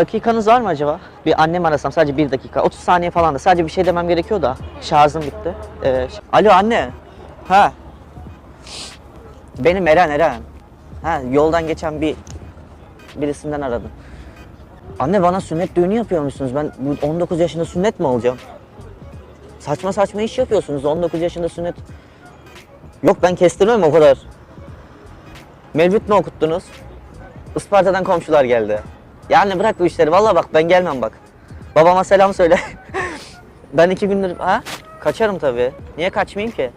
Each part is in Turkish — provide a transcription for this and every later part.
dakikanız var mı acaba? Bir annem arasam sadece bir dakika. 30 saniye falan da sadece bir şey demem gerekiyor da. Şarjım bitti. Ee, Alo anne. Ha. Benim Eren Eren. Ha yoldan geçen bir birisinden aradım. Anne bana sünnet düğünü yapıyormuşsunuz. Ben bu 19 yaşında sünnet mi olacağım? Saçma saçma iş yapıyorsunuz. 19 yaşında sünnet. Yok ben kestirmem o kadar. Mevlüt mü okuttunuz? Isparta'dan komşular geldi. Yani bırak bu işleri. Vallahi bak ben gelmem bak. Babama selam söyle. ben iki gündür... Ha? Kaçarım tabii. Niye kaçmayayım ki?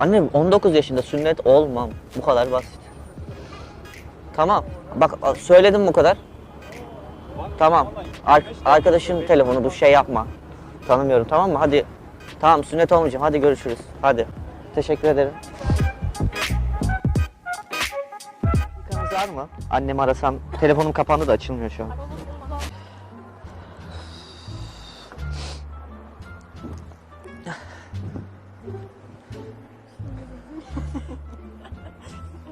Annem 19 yaşında sünnet olmam. Bu kadar basit. Tamam. Bak söyledim bu kadar. Tamam. Ar- arkadaşın telefonu bu şey yapma. Tanımıyorum tamam mı? Hadi. Tamam sünnet olmayacağım. Hadi görüşürüz. Hadi. Teşekkür ederim. Var mı? Annemi arasam telefonum kapandı da açılmıyor şu an.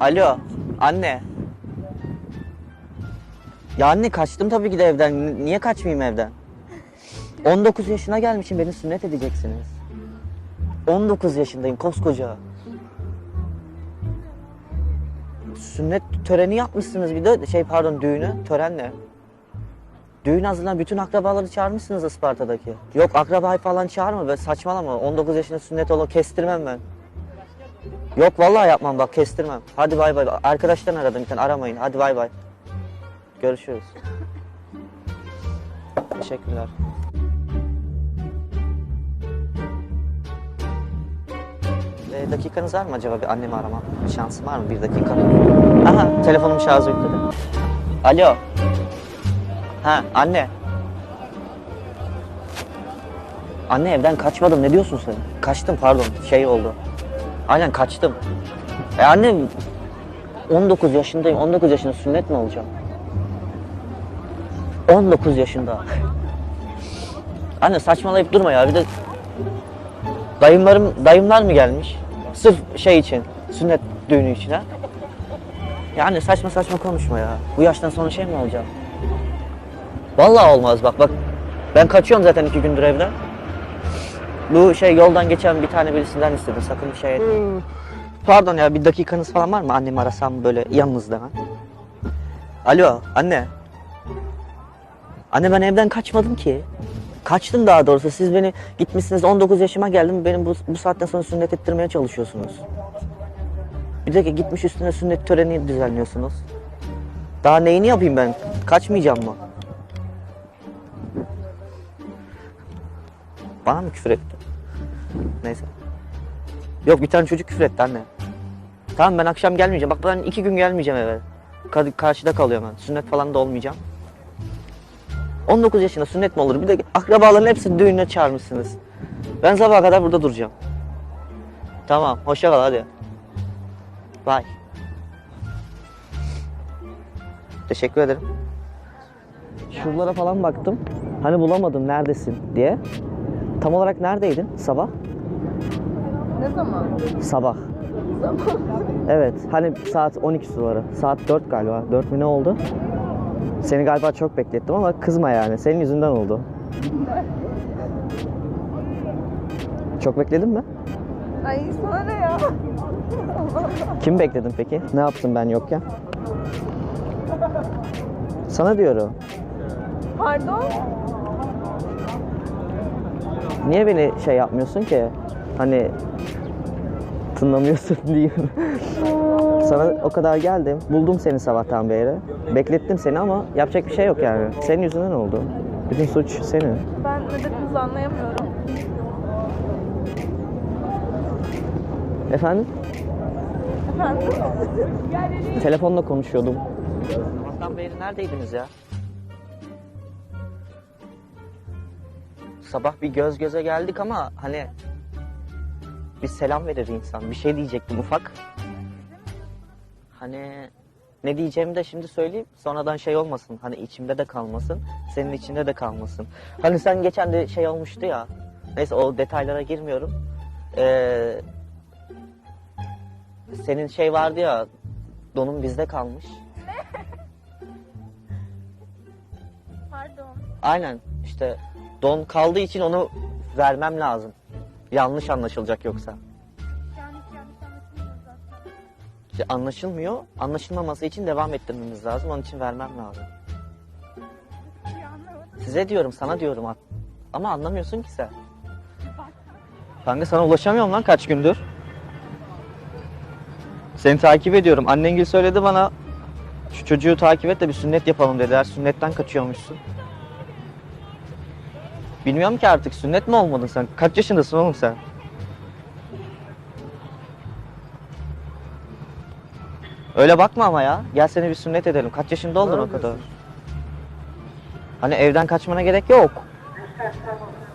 Alo, anne. Ya anne kaçtım tabii ki de evden. Niye kaçmayayım evden? 19 yaşına gelmişim beni sünnet edeceksiniz. 19 yaşındayım koskoca. Sünnet töreni yapmışsınız bir de şey pardon düğünü tören ne? Düğün hazırlanan bütün akrabaları çağırmışsınız Isparta'daki. Yok akrabayı falan çağırma be saçmalama 19 yaşında sünnet olur kestirmem ben. Yok vallahi yapmam bak kestirmem. Hadi bay bay. Arkadaştan aradım bir aramayın. Hadi bay bay. Görüşürüz. Teşekkürler. E, dakikanız var mı acaba bir annemi arama şansım var mı bir dakika? Aha telefonum şarjı yükledi. Alo. Ha anne. Anne evden kaçmadım ne diyorsun sen? Kaçtım pardon şey oldu. Aynen kaçtım. E anne 19 yaşındayım. 19 yaşında sünnet mi olacağım? 19 yaşında. Anne saçmalayıp durma ya. Bir de dayımlarım dayımlar mı gelmiş? Sırf şey için, sünnet düğünü için ha? Yani saçma saçma konuşma ya. Bu yaştan sonra şey mi olacağım? Vallahi olmaz bak bak. Ben kaçıyorum zaten iki gündür evden. Bu şey yoldan geçen bir tane birisinden istedim. Sakın bir şey etmeyin. Pardon ya bir dakikanız falan var mı? Annemi arasam böyle yanınızda ben. Alo anne. Anne ben evden kaçmadım ki. Kaçtım daha doğrusu. Siz beni gitmişsiniz 19 yaşıma geldim. Benim bu, bu saatten sonra sünnet ettirmeye çalışıyorsunuz. Bir de gitmiş üstüne sünnet töreni düzenliyorsunuz. Daha neyini yapayım ben? Kaçmayacağım mı? Bana mı küfür etti? Neyse. Yok bir tane çocuk küfür etti anne. Tamam ben akşam gelmeyeceğim. Bak ben iki gün gelmeyeceğim eve. Ka- karşıda kalıyorum ben. Sünnet falan da olmayacağım. 19 yaşında sünnet mi olur? Bir de akrabaların hepsini düğününe çağırmışsınız. Ben sabaha kadar burada duracağım. Tamam, hoşça kal hadi. Bye. Teşekkür ederim. Şuralara falan baktım. Hani bulamadım neredesin diye. Tam olarak neredeydin sabah? Ne zaman? Sabah. Evet, hani saat 12 suları. Saat 4 galiba. 4 mü ne oldu? Seni galiba çok beklettim ama kızma yani. Senin yüzünden oldu. Çok bekledin mi? Ay sana ne ya? Kim bekledin peki? Ne yaptım ben yokken? Sana diyorum. Pardon? Niye beni şey yapmıyorsun ki? Hani tınlamıyorsun diyeyim. Sana o kadar geldim. Buldum seni sabahtan beri. Beklettim seni ama yapacak bir şey yok yani. Senin yüzünden oldu. Bütün suç senin. Ben ne dediğinizi anlayamıyorum. Efendim? Efendim? Telefonla konuşuyordum. Sabahtan beri neredeydiniz ya? Sabah bir göz göze geldik ama hani bir selam verir insan. Bir şey diyecektim ufak. Hani ne diyeceğimi de şimdi söyleyeyim. Sonradan şey olmasın. Hani içimde de kalmasın. Senin içinde de kalmasın. Hani sen geçen de şey olmuştu ya. Neyse o detaylara girmiyorum. Ee, senin şey vardı ya donum bizde kalmış. Pardon. Aynen işte don kaldığı için onu vermem lazım. Yanlış anlaşılacak yoksa. İşte anlaşılmıyor. Anlaşılmaması için devam ettirmemiz lazım. Onun için vermem lazım. Size diyorum, sana diyorum. Ama anlamıyorsun ki sen. Kanka sana ulaşamıyorum lan kaç gündür. Seni takip ediyorum. Annengil söyledi bana. Şu çocuğu takip et de bir sünnet yapalım dediler. Sünnetten kaçıyormuşsun. Bilmiyorum ki artık sünnet mi olmadın sen? Kaç yaşındasın oğlum sen? Öyle bakma ama ya. Gel seni bir sünnet edelim. Kaç yaşında oldun o kadar? Hani evden kaçmana gerek yok.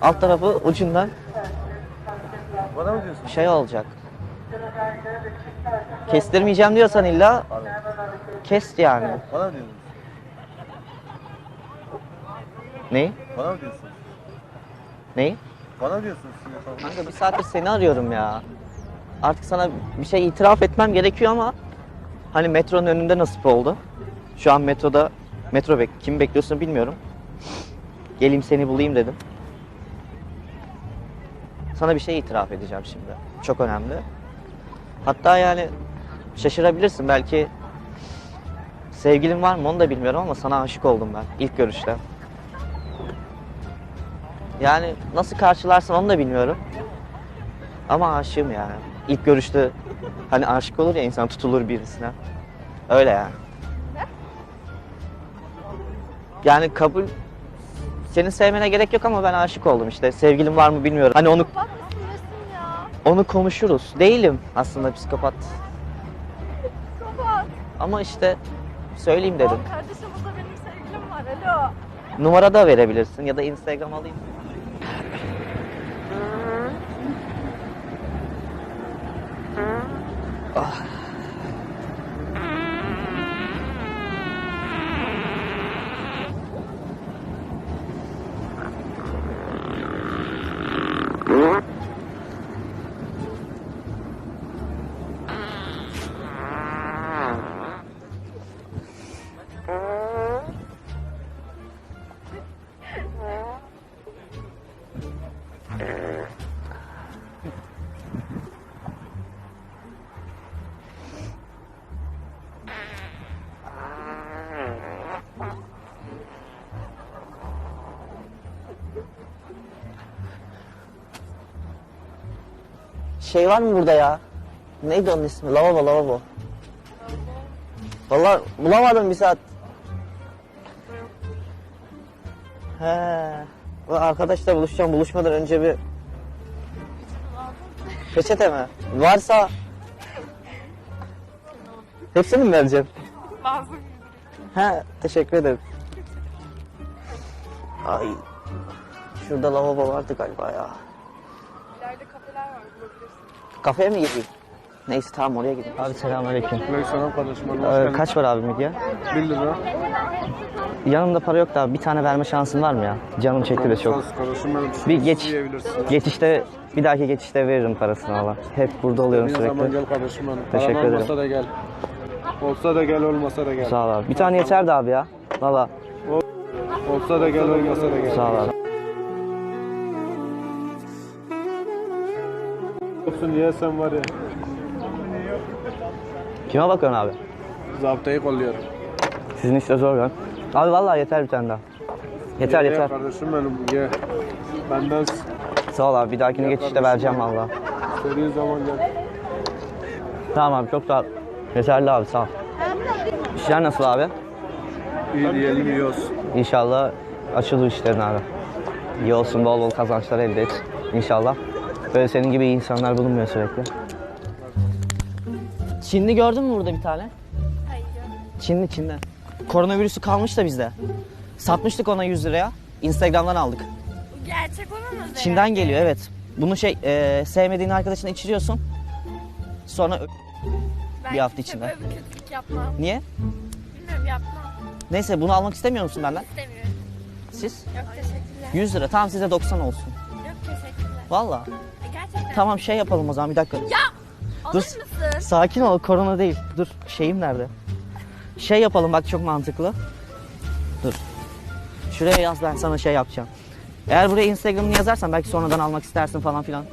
Alt tarafı ucundan Bana mı diyorsun? şey olacak. Kestirmeyeceğim diyorsan illa kes yani. Bana mı diyorsun? Neyi? Bana mı diyorsun? Neyi? Bana mı diyorsun? Olmaz. Kanka bir saattir seni arıyorum ya. Artık sana bir şey itiraf etmem gerekiyor ama hani metronun önünde nasip oldu. Şu an metroda metro bek kimi bekliyorsun bilmiyorum. Geleyim seni bulayım dedim. Sana bir şey itiraf edeceğim şimdi. Çok önemli. Hatta yani şaşırabilirsin belki sevgilin var mı onu da bilmiyorum ama sana aşık oldum ben ilk görüşte. Yani nasıl karşılarsın onu da bilmiyorum. Ama aşığım yani. İlk görüşte hani aşık olur ya insan tutulur birisine. Öyle yani. Yani kabul senin sevmene gerek yok ama ben aşık oldum işte. Sevgilim var mı bilmiyorum. Hani onu Bak mısın resim ya? onu konuşuruz. Değilim aslında psikopat. Kapat. Ama işte söyleyeyim dedim. Oğlum kardeşim burada benim sevgilim var. Alo. Numara da verebilirsin ya da Instagram alayım. Şey var mı burada ya? Neydi onun ismi? Lavabo, lavabo. Vallahi bulamadım bir saat. He. Arkadaşla buluşacağım. Buluşmadan önce bir peçete mi? Varsa hepsini mi vereceğim? Lazım. He, teşekkür ederim. Ay. Şurada lavabo vardı galiba ya. İleride kafeler var bulabilirsin. Kafeye mi gireyim? Neyse tamam oraya gideyim. Abi selamünaleyküm. Aleykümselam kardeşim. Hoş Ee, geldin. kaç var abi midye? 1 lira. Yanımda para yok da bir tane verme şansın var mı ya? Canım çekti de çok. Kardeşim benim. Bir geç, Yiyebilirsin. geçişte, bir dahaki geçişte veririm parasını valla. Hep burada oluyorum Bir zaman sürekli. gel kardeşim benim. Teşekkür Paran ederim. olmasa da gel. Olsa da gel, olmasa da gel. Sağ ol abi. Bir tane yeter de abi ya. Valla Olsa da gel, olmasa da gel. sağ ol abi. Olsun niye sen var ya. Kime bakıyorsun abi? Zaptayı kolluyorum. Sizin işte zor lan. Abi valla yeter bir tane daha. Yeter Ye yeter. kardeşim benim ye. Benden Sağ ol abi. Bir dahakine geçişte vereceğim valla. istediğin zaman gel. Tamam abi çok sağ ol. Yeterli abi sağ ol. İşler nasıl abi? İyi diyelim yiyoruz. İnşallah açılır işlerin abi. İyi olsun bol bol kazançlar elde et. İnşallah. Böyle senin gibi iyi insanlar bulunmuyor sürekli. Çinli gördün mü burada bir tane? Hayır. Çinli Çinli. Koronavirüsü kalmış da bizde. Satmıştık ona 100 liraya. Instagram'dan aldık. Gerçek olamaz Çin'den geliyor evet. Bunu şey e, sevmediğin arkadaşına içiriyorsun. Sonra ö- Ben bir hafta içinde. Bir kötülük yapmam. niye? Bilmiyorum yapmam. Neyse bunu almak istemiyor musun benden? İstemiyorum. Siz? Yok teşekkürler. 100 lira. Tamam size 90 olsun. Yok teşekkürler. Valla. E, Gerçekten. Tamam şey yapalım o zaman bir dakika. Ya! Alır Dur. mısın? Sakin ol korona değil. Dur şeyim nerede? Şey yapalım bak çok mantıklı. Dur. Şuraya yaz ben sana şey yapacağım. Eğer buraya Instagram'ını yazarsan belki sonradan almak istersin falan filan.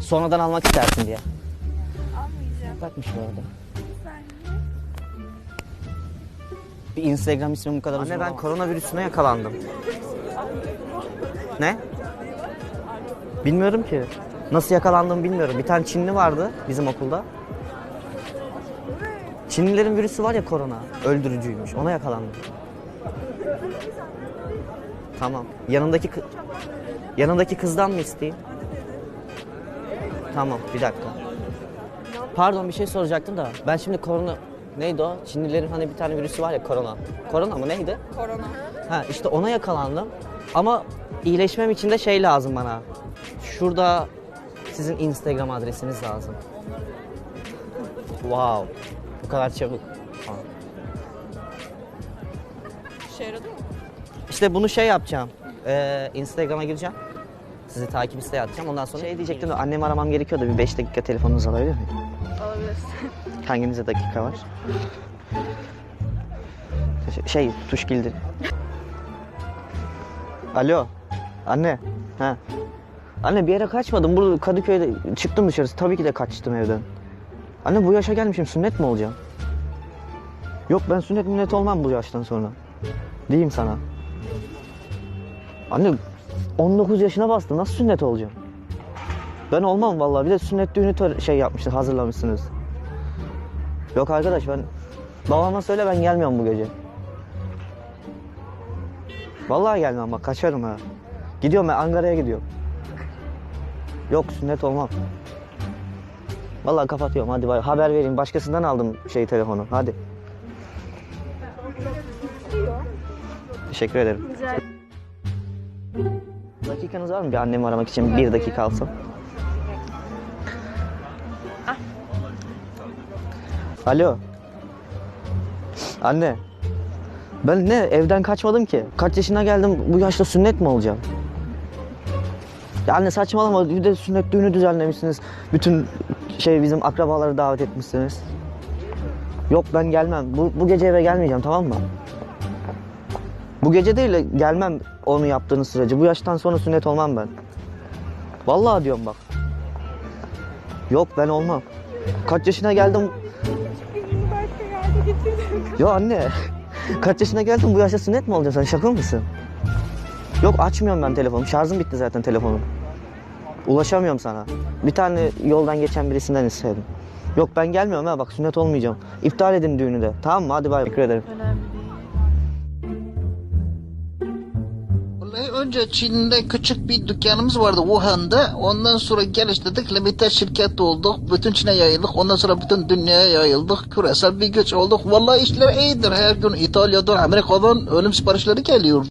Sonradan almak istersin diye. Almayacağım. Bakmış bu arada. Bir Instagram ismi bu kadar Anne ben koronavirüsüne yakalandım. Ne? Bilmiyorum ki. Nasıl yakalandığımı bilmiyorum. Bir tane Çinli vardı bizim okulda. Çinlilerin virüsü var ya korona. Öldürücüymüş. Ona yakalandım. Tamam. Yanındaki kı- yanındaki kızdan mı isteyeyim? Tamam. Bir dakika. Pardon bir şey soracaktım da. Ben şimdi korona neydi o? Çinlilerin hani bir tane virüsü var ya korona. Korona mı neydi? Korona. Ha işte ona yakalandım. Ama iyileşmem için de şey lazım bana. Şurada sizin Instagram adresiniz lazım. Wow. Bu kadar çabuk. Ha. İşe yaradı mı? İşte bunu şey yapacağım. Ee, Instagram'a gireceğim. Sizi takip isteği atacağım. Ondan sonra şey diyecektim de annemi aramam gerekiyordu. Bir 5 dakika telefonunuzu alabilir miyim? Alabilirsin. Hanginize dakika var? Şey, tuş kilidi. Alo. Anne. Ha. Anne bir yere kaçmadım. Burada Kadıköy'de çıktım dışarısı. Tabii ki de kaçtım evden. Anne bu yaşa gelmişim. Sünnet mi olacağım? Yok ben sünnet minnet olmam bu yaştan sonra. Diyeyim sana. Anne 19 yaşına bastım. Nasıl sünnet olacağım? Ben olmam vallahi. Bir de sünnet düğünü şey yapmıştık, hazırlamışsınız. Yok arkadaş ben babama söyle ben gelmiyorum bu gece. Vallahi gelmem bak kaçarım ha. Gidiyorum ben Ankara'ya gidiyorum. Yok sünnet olmam. Vallahi kapatıyorum hadi bay. Haber vereyim başkasından aldım şey telefonu hadi. Teşekkür ederim. Dakikanız var mı bir annemi aramak için bir dakika alsam? Alo. Anne. Ben ne evden kaçmadım ki. Kaç yaşına geldim bu yaşta sünnet mi olacağım? Ya anne saçmalama bir de sünnet düğünü düzenlemişsiniz. Bütün şey bizim akrabaları davet etmişsiniz. Yok ben gelmem. Bu, bu gece eve gelmeyeceğim tamam mı? Bu gece değil de gelmem onu yaptığınız sürece. Bu yaştan sonra sünnet olmam ben. Vallahi diyorum bak. Yok ben olmam. Kaç yaşına geldim Yo anne. Kaç yaşına geldin bu yaşta sünnet mi olacaksın? Sen şaka mısın? Yok açmıyorum ben telefonu. Şarjım bitti zaten telefonum. Ulaşamıyorum sana. Bir tane yoldan geçen birisinden istedim. Yok ben gelmiyorum ha bak sünnet olmayacağım. İptal edin düğünü de. Tamam mı? Hadi bay. Teşekkür ederim. Vallahi önce Çin'de küçük bir dükkanımız vardı Wuhan'da. Ondan sonra geliştirdik. Limited şirket olduk. Bütün Çin'e yayıldık. Ondan sonra bütün dünyaya yayıldık. Küresel bir güç olduk. Vallahi işler iyidir. Her gün İtalya'dan, Amerika'dan ölüm siparişleri geliyor.